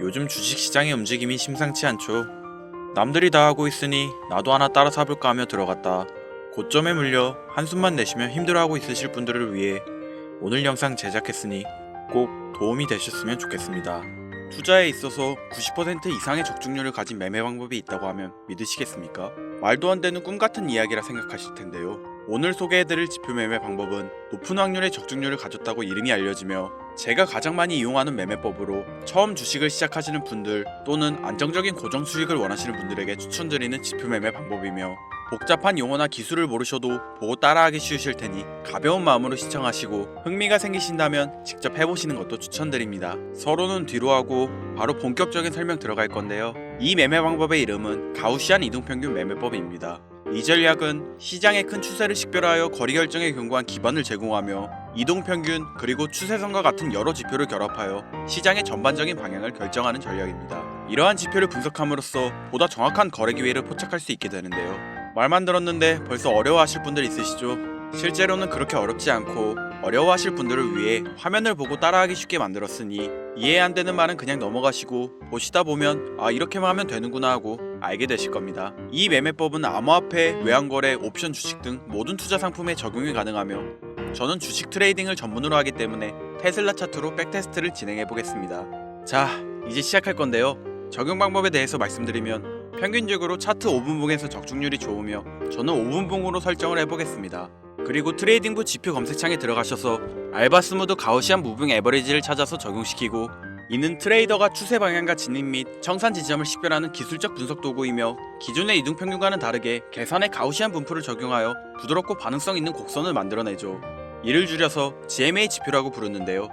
요즘 주식시장의 움직임이 심상치 않죠. 남들이 다 하고 있으니 나도 하나 따라 사볼까 하며 들어갔다. 고점에 물려 한숨만 내쉬며 힘들어하고 있으실 분들을 위해 오늘 영상 제작했으니 꼭 도움이 되셨으면 좋겠습니다. 투자에 있어서 90% 이상의 적중률을 가진 매매 방법이 있다고 하면 믿으시겠습니까? 말도 안 되는 꿈 같은 이야기라 생각하실 텐데요. 오늘 소개해드릴 지표 매매 방법은 높은 확률의 적중률을 가졌다고 이름이 알려지며 제가 가장 많이 이용하는 매매법으로 처음 주식을 시작하시는 분들 또는 안정적인 고정 수익을 원하시는 분들에게 추천드리는 지표 매매 방법이며 복잡한 용어나 기술을 모르셔도 보고 따라하기 쉬우실 테니 가벼운 마음으로 시청하시고 흥미가 생기신다면 직접 해보시는 것도 추천드립니다. 서로는 뒤로 하고 바로 본격적인 설명 들어갈 건데요. 이 매매 방법의 이름은 가우시안 이동평균 매매법입니다. 이 전략은 시장의 큰 추세를 식별하여 거리 결정에 견고한 기반을 제공하며 이동평균 그리고 추세선과 같은 여러 지표를 결합하여 시장의 전반적인 방향을 결정하는 전략입니다. 이러한 지표를 분석함으로써 보다 정확한 거래 기회를 포착할 수 있게 되는데요. 말만 들었는데 벌써 어려워하실 분들 있으시죠? 실제로는 그렇게 어렵지 않고 어려워하실 분들을 위해 화면을 보고 따라하기 쉽게 만들었으니 이해 안 되는 말은 그냥 넘어가시고 보시다 보면 아 이렇게만 하면 되는구나 하고 알게 되실 겁니다. 이 매매법은 암호화폐, 외환거래, 옵션 주식 등 모든 투자 상품에 적용이 가능하며 저는 주식 트레이딩을 전문으로 하기 때문에 테슬라 차트로 백테스트를 진행해 보겠습니다. 자, 이제 시작할 건데요. 적용 방법에 대해서 말씀드리면 평균적으로 차트 5분봉에서 적중률이 좋으며 저는 5분봉으로 설정을 해보겠습니다. 그리고 트레이딩부 지표 검색창에 들어가셔서 알바스무드 가우시안 무빙 에버리지를 찾아서 적용시키고 이는 트레이더가 추세 방향과 진입 및 청산 지점을 식별하는 기술적 분석 도구이며 기존의 이동 평균과는 다르게 계산의 가우시안 분포를 적용하여 부드럽고 반응성 있는 곡선을 만들어내죠. 이를 줄여서 GMA 지표라고 부르는데요.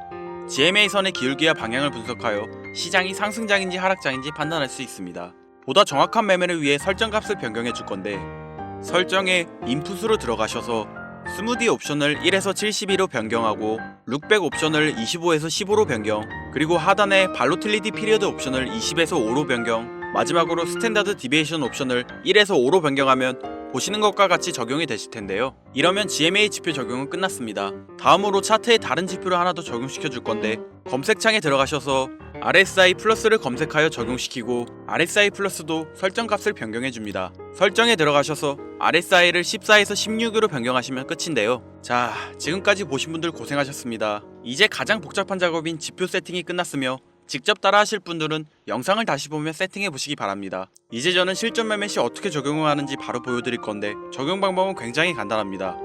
GMA 선의 기울기와 방향을 분석하여 시장이 상승장인지 하락장인지 판단할 수 있습니다. 보다 정확한 매매를 위해 설정 값을 변경해 줄 건데 설정에 인풋으로 들어가셔서 스무디 옵션을 1에서 72로 변경하고 룩백 옵션을 25에서 15로 변경 그리고 하단에 발로틸리티 피리어드 옵션을 20에서 5로 변경 마지막으로 스탠다드 디비에이션 옵션을 1에서 5로 변경하면 보시는 것과 같이 적용이 되실 텐데요. 이러면 GMA 지표 적용은 끝났습니다. 다음으로 차트에 다른 지표를 하나 더 적용시켜 줄 건데 검색창에 들어가셔서 RSI 플러스를 검색하여 적용시키고 RSI 플러스도 설정 값을 변경해 줍니다. 설정에 들어가셔서 RSI를 14에서 16으로 변경하시면 끝인데요. 자, 지금까지 보신 분들 고생하셨습니다. 이제 가장 복잡한 작업인 지표 세팅이 끝났으며 직접 따라 하실 분들은 영상을 다시 보며 세팅해 보시기 바랍니다. 이제 저는 실전 매매 시 어떻게 적용을 하는지 바로 보여드릴 건데 적용 방법은 굉장히 간단합니다.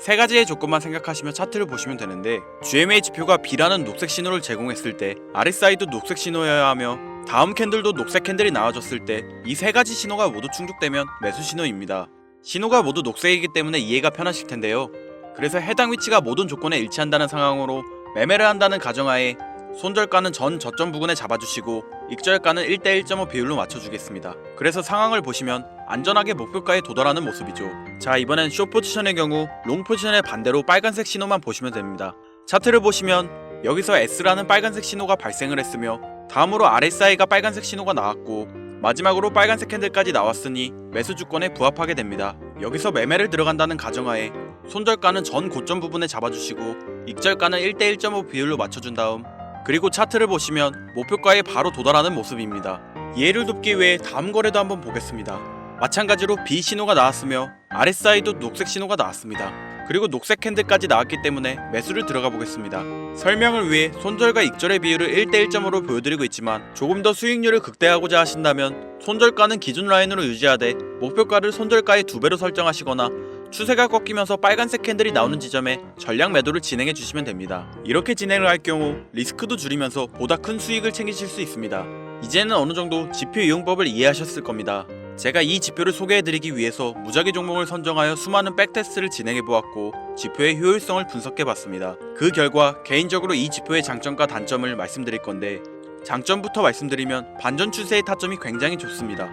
세 가지의 조건만 생각하시며 차트를 보시면 되는데 GMA 지표가 B라는 녹색 신호를 제공했을 때 RSI도 녹색 신호여야 하며 다음 캔들도 녹색 캔들이 나와줬을 때 이 세 가지 신호가 모두 충족되면 매수 신호입니다. 신호가 모두 녹색이기 때문에 이해가 편하실 텐데요. 그래서 해당 위치가 모든 조건에 일치한다는 상황으로 매매를 한다는 가정하에 손절가는 전 저점 부근에 잡아주시고 익절가는 1대 1.5 비율로 맞춰주겠습니다. 그래서 상황을 보시면 안전하게 목표가에 도달하는 모습이죠. 자 이번엔 숏 포지션의 경우 롱 포지션의 반대로 빨간색 신호만 보시면 됩니다. 차트를 보시면 여기서 S라는 빨간색 신호가 발생을 했으며 다음으로 RSI가 빨간색 신호가 나왔고 마지막으로 빨간색 캔들까지 나왔으니 매수 주권에 부합하게 됩니다. 여기서 매매를 들어간다는 가정하에 손절가는 전 고점 부분에 잡아주시고 익절가는 1대 1.5 비율로 맞춰준 다음 그리고 차트를 보시면 목표가에 바로 도달하는 모습입니다. 이해를 돕기 위해 다음 거래도 한번 보겠습니다. 마찬가지로 B 신호가 나왔으며 RSI도 녹색 신호가 나왔습니다. 그리고 녹색 캔들까지 나왔기 때문에 매수를 들어가 보겠습니다. 설명을 위해 손절과 익절의 비율을 1대 1.5로 보여드리고 있지만 조금 더 수익률을 극대화하고자 하신다면 손절가는 기준 라인으로 유지하되 목표가를 손절가의 두 배로 설정하시거나 추세가 꺾이면서 빨간색 캔들이 나오는 지점에 전량 매도를 진행해 주시면 됩니다. 이렇게 진행을 할 경우 리스크도 줄이면서 보다 큰 수익을 챙기실 수 있습니다. 이제는 어느 정도 지표 이용법을 이해하셨을 겁니다. 제가 이 지표를 소개해드리기 위해서 무작위 종목을 선정하여 수많은 백테스트를 진행해 보았고 지표의 효율성을 분석해 봤습니다. 그 결과 개인적으로 이 지표의 장점과 단점을 말씀드릴 건데 장점부터 말씀드리면 반전 추세의 타점이 굉장히 좋습니다.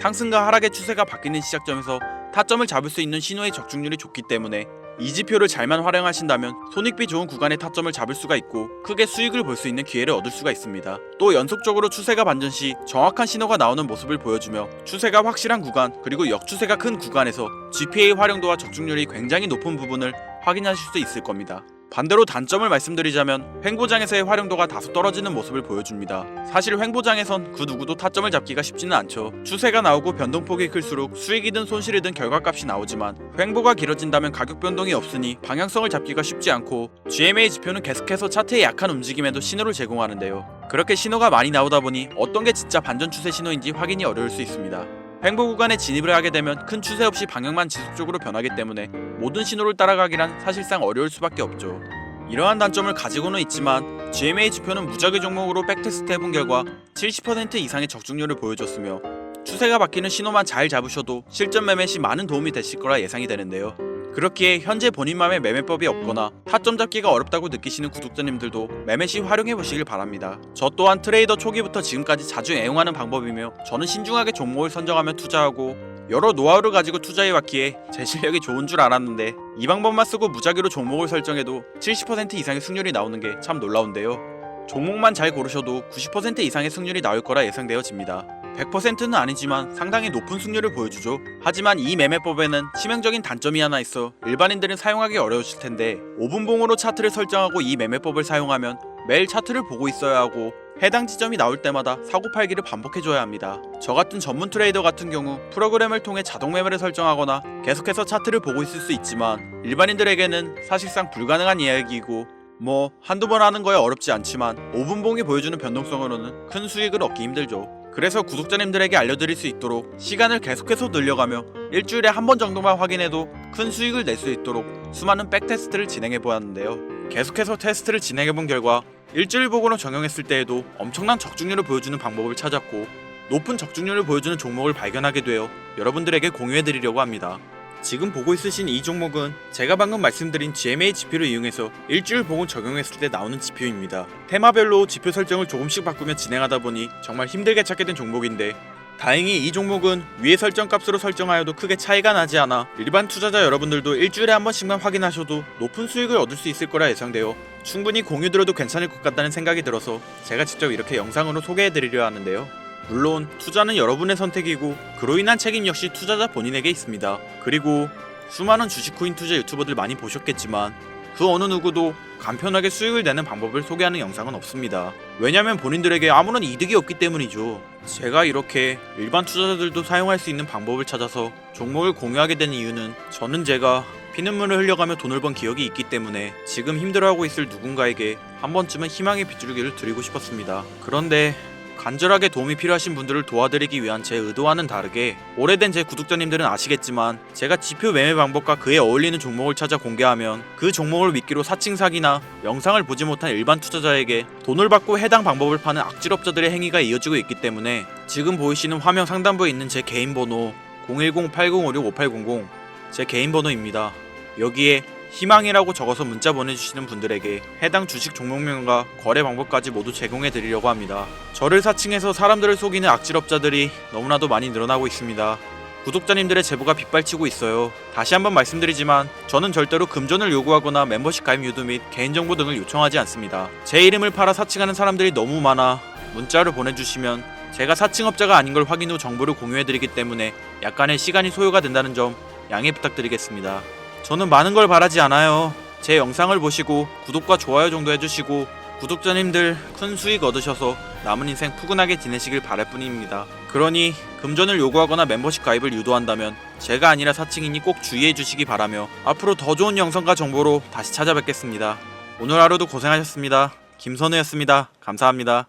상승과 하락의 추세가 바뀌는 시작점에서 타점을 잡을 수 있는 신호의 적중률이 좋기 때문에 이 지표를 잘만 활용하신다면 손익비 좋은 구간의 타점을 잡을 수가 있고 크게 수익을 볼 수 있는 기회를 얻을 수가 있습니다. 또 연속적으로 추세가 반전 시 정확한 신호가 나오는 모습을 보여주며 추세가 확실한 구간 그리고 역추세가 큰 구간에서 GPA 활용도와 적중률이 굉장히 높은 부분을 확인하실 수 있을 겁니다. 반대로 단점을 말씀드리자면 횡보장에서의 활용도가 다소 떨어지는 모습을 보여줍니다. 사실 횡보장에선 그 누구도 타점을 잡기가 쉽지는 않죠. 추세가 나오고 변동폭이 클수록 수익이든 손실이든 결과값이 나오지만 횡보가 길어진다면 가격 변동이 없으니 방향성을 잡기가 쉽지 않고 GMA 지표는 계속해서 차트의 약한 움직임에도 신호를 제공하는데요. 그렇게 신호가 많이 나오다 보니 어떤 게 진짜 반전 추세 신호인지 확인이 어려울 수 있습니다. 횡보 구간에 진입을 하게 되면 큰 추세 없이 방향만 지속적으로 변하기 때문에 모든 신호를 따라가기란 사실상 어려울 수밖에 없죠. 이러한 단점을 가지고는 있지만 GMA 지표는 무작위 종목으로 백테스트 해본 결과 70% 이상의 적중률을 보여줬으며 추세가 바뀌는 신호만 잘 잡으셔도 실전 매매 시 많은 도움이 되실 거라 예상이 되는데요. 그렇기에 현재 본인만의 매매법이 없거나 타점 잡기가 어렵다고 느끼시는 구독자님들도 매매 시 활용해 보시길 바랍니다. 저 또한 트레이더 초기부터 지금까지 자주 애용하는 방법이며 저는 신중하게 종목을 선정하며 투자하고 여러 노하우를 가지고 투자해 왔기에 제 실력이 좋은 줄 알았는데 이 방법만 쓰고 무작위로 종목을 설정해도 70% 이상의 승률이 나오는 게 참 놀라운데요. 종목만 잘 고르셔도 90% 이상의 승률이 나올 거라 예상되어집니다. 100%는 아니지만 상당히 높은 승률을 보여주죠. 하지만 이 매매법에는 치명적인 단점이 하나 있어 일반인들은 사용하기 어려우실 텐데 5분봉으로 차트를 설정하고 이 매매법을 사용하면 매일 차트를 보고 있어야 하고 해당 지점이 나올 때마다 사고 팔기를 반복해줘야 합니다. 저 같은 전문 트레이더 같은 경우 프로그램을 통해 자동 매매를 설정하거나 계속해서 차트를 보고 있을 수 있지만 일반인들에게는 사실상 불가능한 이야기이고 뭐 한두 번 하는 거에 어렵지 않지만 5분봉이 보여주는 변동성으로는 큰 수익을 얻기 힘들죠. 그래서 구독자님들에게 알려드릴 수 있도록 시간을 계속해서 늘려가며 일주일에 한 번 정도만 확인해도 큰 수익을 낼 수 있도록 수많은 백테스트를 진행해 보았는데요. 계속해서 테스트를 진행해 본 결과 일주일 보고로 적용했을 때에도 엄청난 적중률을 보여주는 방법을 찾았고 높은 적중률을 보여주는 종목을 발견하게 되어 여러분들에게 공유해 드리려고 합니다. 지금 보고 있으신 이 종목은 제가 방금 말씀드린 GMA 지표를 이용해서 일주일 보고 적용했을 때 나오는 지표입니다. 테마별로 지표 설정을 조금씩 바꾸며 진행하다 보니 정말 힘들게 찾게 된 종목인데 다행히 이 종목은 위의 설정 값으로 설정하여도 크게 차이가 나지 않아 일반 투자자 여러분들도 일주일에 한 번씩만 확인하셔도 높은 수익을 얻을 수 있을 거라 예상되어 충분히 공유 들어도 괜찮을 것 같다는 생각이 들어서 제가 직접 이렇게 영상으로 소개해 드리려 하는데요. 물론 투자는 여러분의 선택이고 그로 인한 책임 역시 투자자 본인에게 있습니다. 그리고 수많은 주식 코인 투자 유튜버들 많이 보셨겠지만 그 어느 누구도 간편하게 수익을 내는 방법을 소개하는 영상은 없습니다. 왜냐면 본인들에게 아무런 이득이 없기 때문이죠. 제가 이렇게 일반 투자자들도 사용할 수 있는 방법을 찾아서 종목을 공유하게 된 이유는 저는 제가 피눈물을 흘려가며 돈을 번 기억이 있기 때문에 지금 힘들어하고 있을 누군가에게 한 번쯤은 희망의 빗줄기를 드리고 싶었습니다. 그런데 간절하게 도움이 필요하신 분들을 도와드리기 위한 제 의도와는 다르게 오래된 제 구독자님들은 아시겠지만 제가 지표 매매 방법과 그에 어울리는 종목을 찾아 공개하면 그 종목을 미끼로 사칭 사기나 영상을 보지 못한 일반 투자자에게 돈을 받고 해당 방법을 파는 악질업자들의 행위가 이어지고 있기 때문에 지금 보이시는 화면 상단부에 있는 제 개인 번호 010-8056-5800 제 개인 번호입니다. 여기에 희망이라고 적어서 문자 보내주시는 분들에게 해당 주식 종목명과 거래 방법까지 모두 제공해 드리려고 합니다. 저를 사칭해서 사람들을 속이는 악질업자들이 너무나도 많이 늘어나고 있습니다. 구독자님들의 제보가 빗발치고 있어요. 다시 한번 말씀드리지만 저는 절대로 금전을 요구하거나 멤버십 가입 유도 및 개인정보 등을 요청하지 않습니다. 제 이름을 팔아 사칭하는 사람들이 너무 많아 문자를 보내주시면 제가 사칭업자가 아닌 걸 확인 후 정보를 공유해드리기 때문에 약간의 시간이 소요가 된다는 점 양해 부탁드리겠습니다. 저는 많은 걸 바라지 않아요. 제 영상을 보시고 구독과 좋아요 정도 해주시고 구독자님들 큰 수익 얻으셔서 남은 인생 푸근하게 지내시길 바랄 뿐입니다. 그러니 금전을 요구하거나 멤버십 가입을 유도한다면 제가 아니라 사칭이니 꼭 주의해 주시기 바라며 앞으로 더 좋은 영상과 정보로 다시 찾아뵙겠습니다. 오늘 하루도 고생하셨습니다. 김선우였습니다. 감사합니다.